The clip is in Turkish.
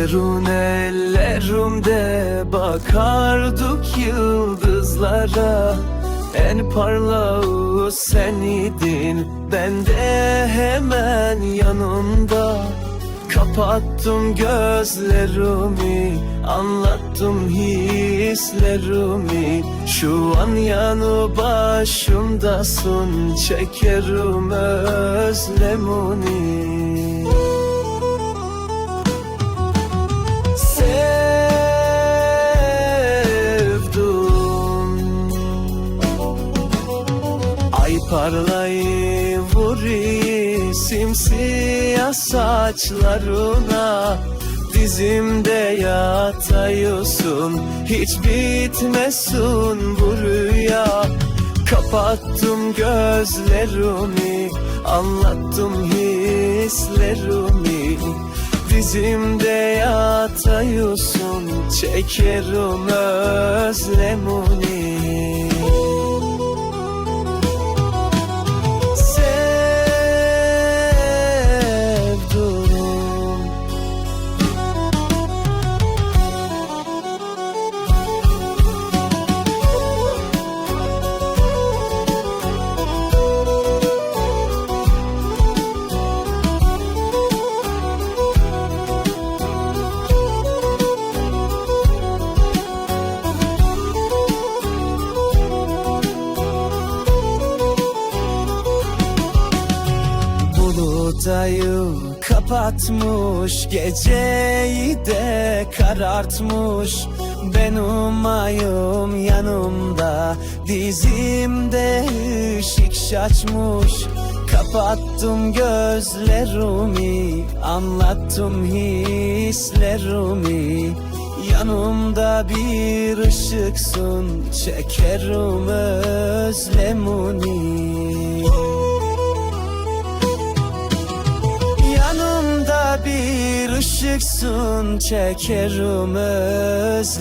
Sarun ellerimde bakardık yıldızlara. En parlağı sen idin ben de hemen yanında Kapattım gözlerimi Anlattım hislerimi. Şu an yanı başımdasın Çekerim özlemini Ay parlayı vuruyor simsiyah saçlarına. Dizimde yatıyorsun hiç bitmesin bu rüya. Kapattım gözlerimi anlattım hislerimi. Dizimde yatıyorsun çekerim özlemini Bulutayı kapatmış Geceyi de karartmış. Benim ayım yanımda Dizimde ışık şaşmış Kapattım gözlerimi Anlattım hislerimi. Yanımda bir ışıksın Çekerim özlemini bir ışıksın çekerim özlemini